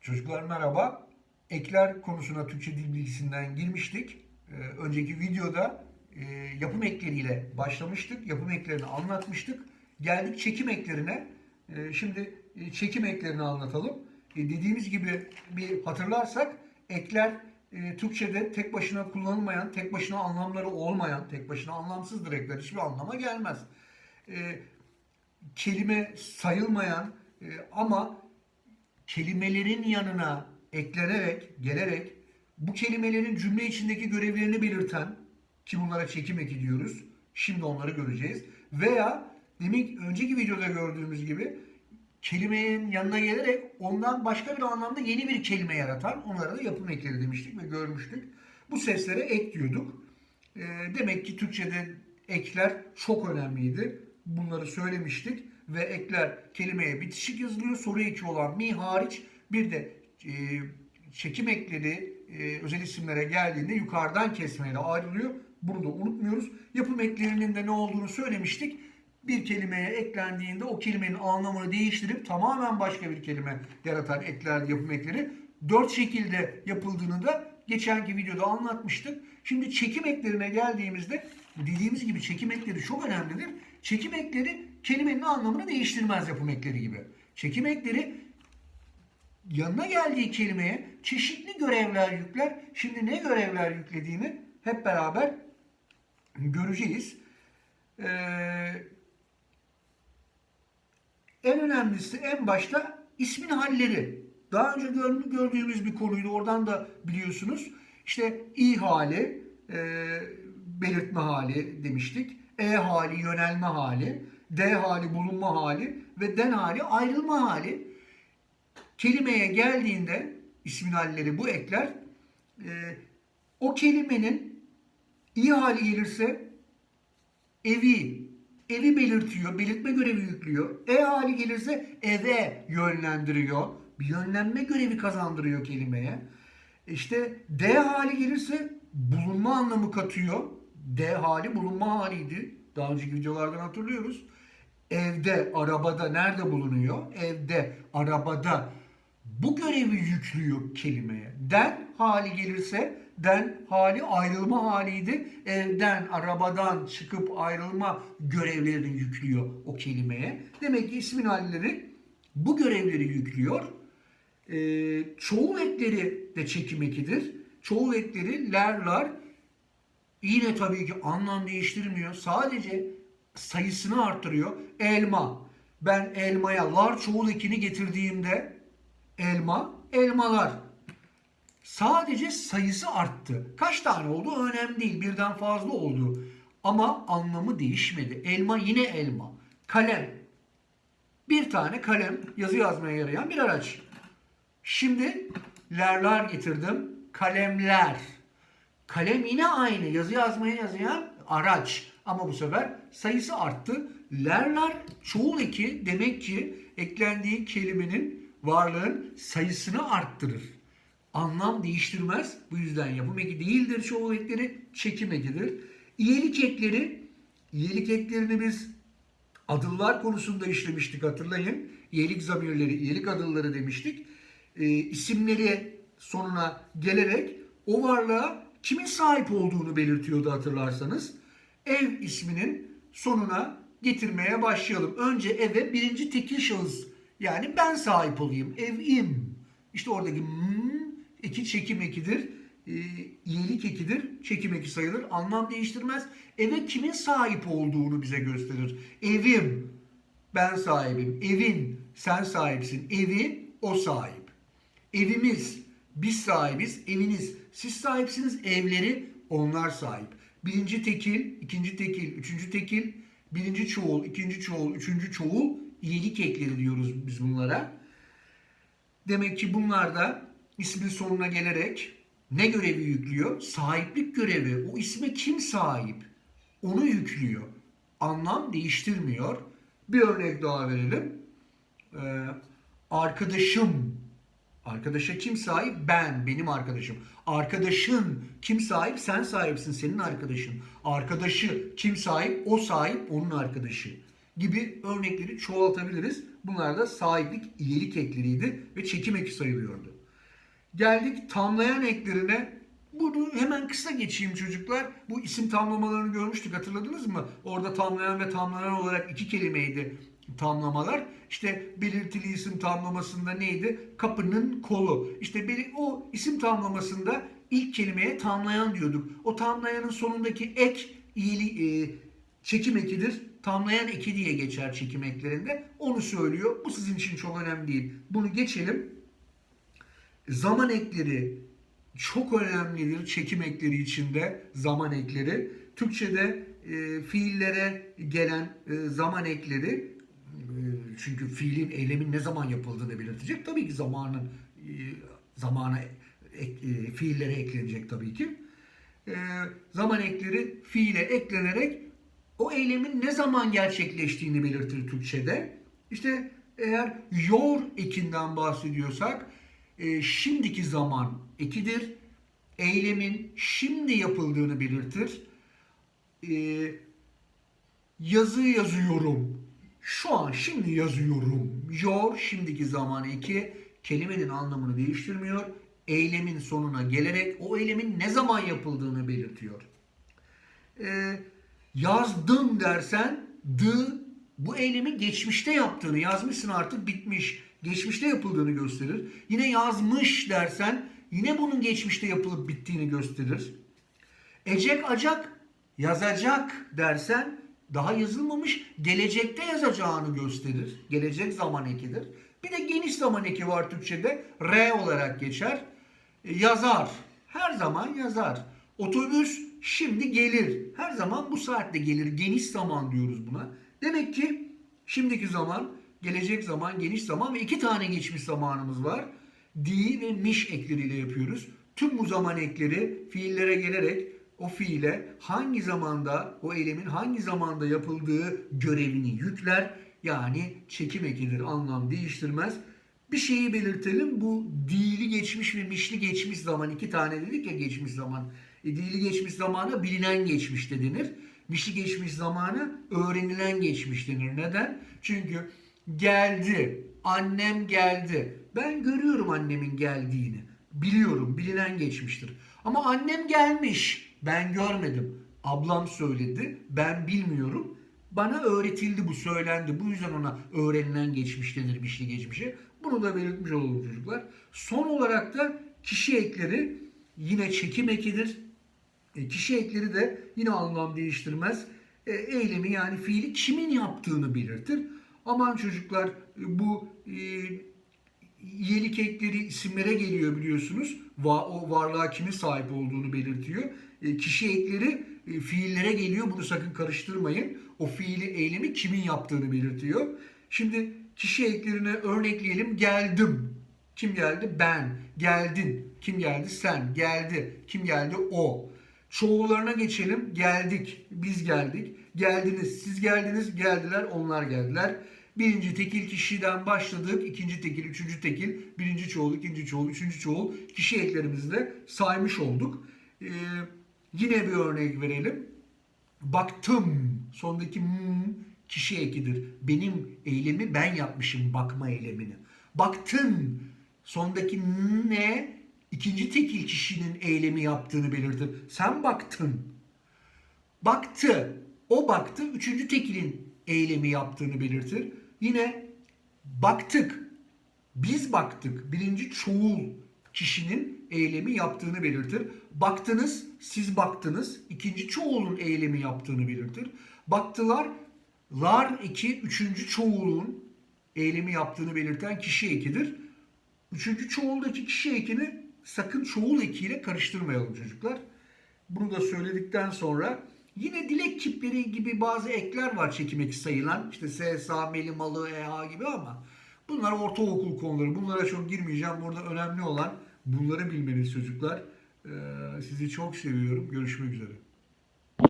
Çocuklar merhaba. Ekler konusuna Türkçe dil bilgisinden girmiştik. Ee, önceki videoda e, yapım ekleriyle başlamıştık. Yapım eklerini anlatmıştık. Geldik çekim eklerine. Ee, şimdi e, çekim eklerini anlatalım. E, dediğimiz gibi bir hatırlarsak ekler e, Türkçe'de tek başına kullanılmayan, tek başına anlamları olmayan, tek başına anlamsızdır ekler. Hiçbir anlama gelmez. E, kelime sayılmayan e, ama kelimelerin yanına eklenerek, gelerek bu kelimelerin cümle içindeki görevlerini belirten ki bunlara çekim eki diyoruz. Şimdi onları göreceğiz. Veya demin önceki videoda gördüğümüz gibi kelimenin yanına gelerek ondan başka bir anlamda yeni bir kelime yaratan onlara da yapım ekleri demiştik ve görmüştük. Bu seslere ek diyorduk. E, demek ki Türkçe'de ekler çok önemliydi. Bunları söylemiştik ve ekler kelimeye bitişik yazılıyor. Soru eki olan mi hariç bir de e, çekim ekleri e, özel isimlere geldiğinde yukarıdan kesmeyle ayrılıyor. Bunu da unutmuyoruz. Yapım eklerinin de ne olduğunu söylemiştik. Bir kelimeye eklendiğinde o kelimenin anlamını değiştirip tamamen başka bir kelime yaratan ekler, yapım ekleri dört şekilde yapıldığını da geçenki videoda anlatmıştık. Şimdi çekim eklerine geldiğimizde dediğimiz gibi çekim ekleri çok önemlidir. Çekim ekleri kelimenin anlamını değiştirmez yapım ekleri gibi. Çekim ekleri yanına geldiği kelimeye çeşitli görevler yükler. Şimdi ne görevler yüklediğini hep beraber göreceğiz. Ee, en önemlisi en başta ismin halleri. Daha önce gör- gördüğümüz bir konuydu. Oradan da biliyorsunuz. İşte i hali, e, belirtme hali demiştik. E hali, yönelme hali. D hali, bulunma hali. Ve den hali, ayrılma hali. Kelimeye geldiğinde ismin halleri bu ekler. e, o kelimenin i hali gelirse evi, evi belirtiyor, belirtme görevi yüklüyor. E hali gelirse eve yönlendiriyor. Bir yönlenme görevi kazandırıyor kelimeye. İşte D hali gelirse bulunma anlamı katıyor. D hali bulunma haliydi. Daha önceki videolardan hatırlıyoruz. Evde, arabada nerede bulunuyor? Evde, arabada bu görevi yüklüyor kelimeye. Den hali gelirse den hali ayrılma haliydi. Evden, arabadan çıkıp ayrılma görevlerini yüklüyor o kelimeye. Demek ki ismin halleri bu görevleri yüklüyor. Ee, çoğul ekleri de çekim ekidir. Çoğul ekleri lerler yine tabii ki anlam değiştirmiyor. Sadece sayısını artırıyor. Elma. Ben elmaya lar çoğul ekini getirdiğimde elma, elmalar. Sadece sayısı arttı. Kaç tane oldu önemli değil. Birden fazla oldu. Ama anlamı değişmedi. Elma yine elma. Kalem. Bir tane kalem yazı yazmaya yarayan bir araç. Şimdi lerler getirdim. Kalemler. Kalem yine aynı. Yazı yazmaya yazayan araç. Ama bu sefer sayısı arttı. Lerler çoğul eki demek ki eklendiği kelimenin varlığın sayısını arttırır. Anlam değiştirmez. Bu yüzden yapım eki değildir çoğul ekleri. Çekim ekidir. İyelik ekleri, iyelik eklerini biz adıllar konusunda işlemiştik hatırlayın. İyelik zamirleri, iyelik adılları demiştik. E, isimleri sonuna gelerek o varlığa kimin sahip olduğunu belirtiyordu hatırlarsanız. Ev isminin sonuna getirmeye başlayalım. Önce eve birinci tekil şahıs yani ben sahip olayım. Evim. İşte oradaki hmm, eki çekim ekidir. E, iyilik ekidir. Çekim eki sayılır. Anlam değiştirmez. Eve kimin sahip olduğunu bize gösterir. Evim. Ben sahibim. Evin. Sen sahipsin. Evi o sahip. Evimiz. Biz sahibiz. Eviniz. Siz sahipsiniz. Evleri onlar sahip. Birinci tekil, ikinci tekil, üçüncü tekil, birinci çoğul, ikinci çoğul, üçüncü çoğul iyilik ekleri diyoruz biz bunlara. Demek ki bunlar da ismin sonuna gelerek ne görevi yüklüyor? Sahiplik görevi. O isme kim sahip? Onu yüklüyor. Anlam değiştirmiyor. Bir örnek daha verelim. Ee, arkadaşım. Arkadaşa kim sahip? Ben, benim arkadaşım. Arkadaşın kim sahip? Sen sahipsin, senin arkadaşın. Arkadaşı kim sahip? O sahip, onun arkadaşı. gibi örnekleri çoğaltabiliriz. Bunlar da sahiplik iyilik ekleriydi ve çekim eki sayılıyordu. Geldik tamlayan eklerine. Bunu hemen kısa geçeyim çocuklar. Bu isim tamlamalarını görmüştük hatırladınız mı? Orada tamlayan ve tamlanan olarak iki kelimeydi tamlamalar. İşte belirtili isim tamlamasında neydi? Kapının kolu. İşte beli- o isim tamlamasında ilk kelimeye tamlayan diyorduk. O tamlayanın sonundaki ek iyili, e, çekim ekidir. Tamlayan eki diye geçer çekim eklerinde. Onu söylüyor. Bu sizin için çok önemli değil. Bunu geçelim. Zaman ekleri çok önemlidir çekim ekleri içinde zaman ekleri. Türkçe'de e, fiillere gelen e, zaman ekleri çünkü fiilin eylemin ne zaman yapıldığını belirtecek. Tabii ki zamanın e, zamana ek- e, fiillere eklenecek tabii ki. E, zaman ekleri fiile eklenerek o eylemin ne zaman gerçekleştiğini belirtir Türkçe'de. İşte eğer yor ekinden bahsediyorsak e, şimdiki zaman ekidir. Eylemin şimdi yapıldığını belirtir. Yazı yazıyorum. Şu an şimdi yazıyorum. Yor şimdiki zaman eki kelimenin anlamını değiştirmiyor. Eylemin sonuna gelerek o eylemin ne zaman yapıldığını belirtiyor. Ee, yazdım dersen dı bu eylemi geçmişte yaptığını yazmışsın artık bitmiş. Geçmişte yapıldığını gösterir. Yine yazmış dersen yine bunun geçmişte yapılıp bittiğini gösterir. Ecek acak yazacak dersen daha yazılmamış gelecekte yazacağını gösterir. Gelecek zaman ekidir. Bir de geniş zaman eki var Türkçe'de. R olarak geçer. E, Yazar. Her zaman yazar. Otobüs şimdi gelir. Her zaman bu saatte gelir. Geniş zaman diyoruz buna. Demek ki şimdiki zaman, gelecek zaman, geniş zaman ve iki tane geçmiş zamanımız var. Di ve miş ekleriyle yapıyoruz. Tüm bu zaman ekleri fiillere gelerek o fiile hangi zamanda o eylemin hangi zamanda yapıldığı görevini yükler. Yani çekim ekidir anlam değiştirmez. Bir şeyi belirtelim bu dili geçmiş ve mişli geçmiş zaman iki tane dedik ya geçmiş zaman. E, dili geçmiş zamana bilinen geçmiş de denir. Mişli geçmiş zamana öğrenilen geçmiş denir. Neden? Çünkü geldi, annem geldi. Ben görüyorum annemin geldiğini. Biliyorum, bilinen geçmiştir. Ama annem gelmiş, ben görmedim. Ablam söyledi, ben bilmiyorum. Bana öğretildi bu, söylendi. Bu yüzden ona öğrenilen geçmiş denir mişli geçmişe. Bunu da belirtmiş olalım çocuklar. Son olarak da kişi ekleri yine çekim ekidir. E, kişi ekleri de yine anlam değiştirmez. E, eylemi yani fiili kimin yaptığını belirtir. Aman çocuklar e, bu e, iyilik ekleri isimlere geliyor biliyorsunuz. Va, o varlığa kimin sahip olduğunu belirtiyor. E, kişi ekleri e, fiillere geliyor. Bunu sakın karıştırmayın. O fiili eylemi kimin yaptığını belirtiyor. Şimdi kişi eklerine örnekleyelim. Geldim. Kim geldi? Ben. Geldin. Kim geldi? Sen. Geldi. Kim geldi? O. Çoğullarına geçelim. Geldik. Biz geldik. Geldiniz. Siz geldiniz. Geldiler. Onlar geldiler. Birinci tekil kişiden başladık. ikinci tekil, üçüncü tekil, birinci çoğul, ikinci çoğul, üçüncü çoğul kişi eklerimizi de saymış olduk. Ee, yine bir örnek verelim. Baktım. Sondaki m kişi ekidir. Benim eylemi ben yapmışım bakma eylemini. Baktın. Sondaki ne? ikinci tekil kişinin eylemi yaptığını belirtir. Sen baktın. Baktı. O baktı. Üçüncü tekilin eylemi yaptığını belirtir. Yine baktık. Biz baktık. Birinci çoğul kişinin eylemi yaptığını belirtir. Baktınız, siz baktınız. İkinci çoğulun eylemi yaptığını belirtir. Baktılar, lar eki üçüncü çoğulun eylemi yaptığını belirten kişi ekidir. Üçüncü çoğuldaki kişi ekini sakın çoğul ekiyle karıştırmayalım çocuklar. Bunu da söyledikten sonra yine dilek kipleri gibi bazı ekler var çekim eki sayılan. İşte SSA, Melimalı, EH gibi ama bunlar ortaokul konuları. Bunlara çok girmeyeceğim. Burada önemli olan bunları bilmeniz çocuklar. Ee, sizi çok seviyorum. Görüşmek üzere.